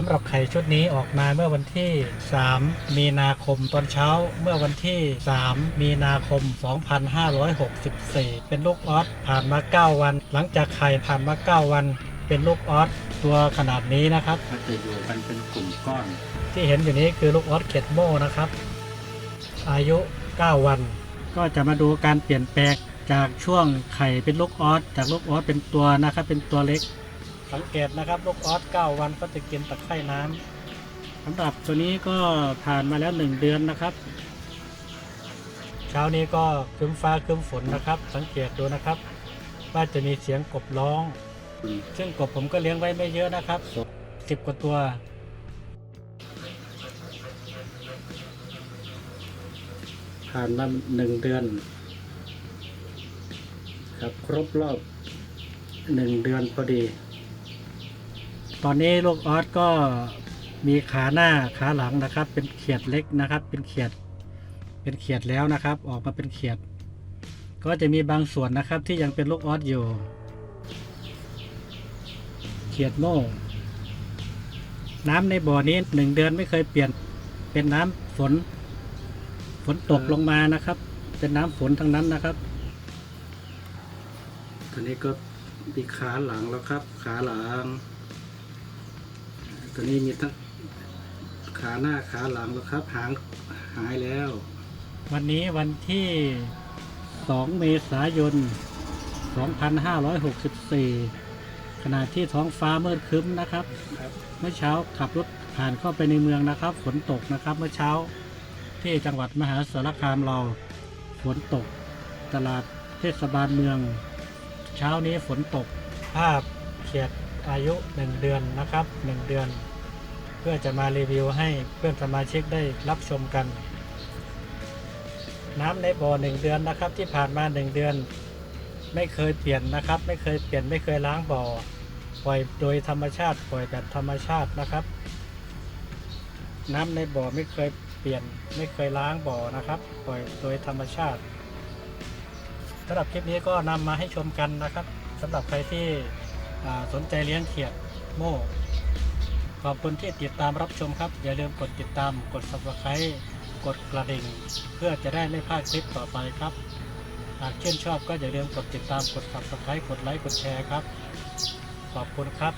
สำหรับไข่ชุดนี้ออกมาเมื่อวันที่ 3 มีนาคมตอนเช้า เมื่อวันที่ 3 มีนาคม 2564 เป็นลูกออสผ่านมา 9 วัน หลังจากไข่ผ่านมา 9 วัน เป็นลูกออสตัวขนาดนี้นะครับก็จะอยู่กันเป็นกลุ่มก้อน ที่เห็นอยู่นี้คือลูกออสเข็ดโม่นะครับ อายุ 9 วัน ก็จะมาดูการเปลี่ยนแปลงจากช่วงไข่เป็นลูกออสจากลูกออสเป็นตัวนะครับเป็นตัวเล็ก สังเกตนะครับลูกออส9วันก็จะกินตะไคร่น้ำสำหรับตัวนี้ก็ผ่านมาแล้ว 1 เดือนนะครับ เช้านี้ก็ครึ้มฟ้าครึ้มฝนนะครับ สังเกตดูนะครับ ว่าจะมีเสียงกบร้อง ซึ่งกบผมก็เลี้ยงไว้ไม่เยอะนะครับสิบกว่าตัวผ่านมาหนึ่งเดือน ครับครบรอบหนึ่งเดือนพอดี ตอนนี้ลูกออสก็มีขาหน้าขาหลังนะครับ เป็นเขียดเล็กนะครับ เป็นเขียดเป็นเขียดแล้วนะครับ ออกมาเป็นเขียด ก็จะมีบางส่วนนะครับที่ยังเป็นลูกออสอยู่ เขียดโม่น้ำในบ่อนี้หนึ่งเดือนไม่เคยเปลี่ยนเป็นน้ำฝน ฝนตกลงมานะครับ เป็นน้ำฝนทั้งนั้นนะครับตัวนี้ก็มีขาหลังแล้วครับ ขาหลัง ตัวนี้มีทั้งขาหน้าขาหลังแล้วครับ หางหายแล้ว วันนี้วันที่ 2 เมษายน 2564 ขณะที่ท้องฟ้ามืดครึ้มนะครับ เมื่อเช้าขับรถผ่านเข้าไปในเมืองนะครับ ฝนตกนะครับ เมื่อเช้าที่จังหวัดมหาสารคามเราฝนตก ตลาดเทศบาลเมือง เช้านี้ฝนตกภาพเขียดอายุ1เดือนนะครับ1เดือนเพื่อจะมารีวิวให้เพื่อนสมาชิกได้รับชมกัน น้ำในบ่อหนึ่งเดือนนะครับ ที่ผ่านมาหนึ่งเดือน ไม่เคยเปลี่ยนนะครับ ไม่เคยเปลี่ยนไม่เคยล้างบ่อปล่อยโดยธรรมชาติปล่อยแบบธรรมชาตินะครับ น้ำในบ่อไม่เคยเปลี่ยนไม่เคยล้างบ่อนะครับปล่อยโดยธรรมชาติสำหรับคลิปนี้ก็นำมาให้ชมกันนะครับสำหรับใครที่สนใจเลี้ยงเขียดโม่ ขอบคุณที่ติดตามรับชมครับ อย่าลืมกดติดตามกด subscribe กดกระดิ่ง เพื่อจะได้ไม่พลาดคลิปต่อไปครับ หากชื่นชอบก็อย่าลืมกดติดตามกด subscribe กดไลค์กดแชร์ครับ ขอบคุณครับ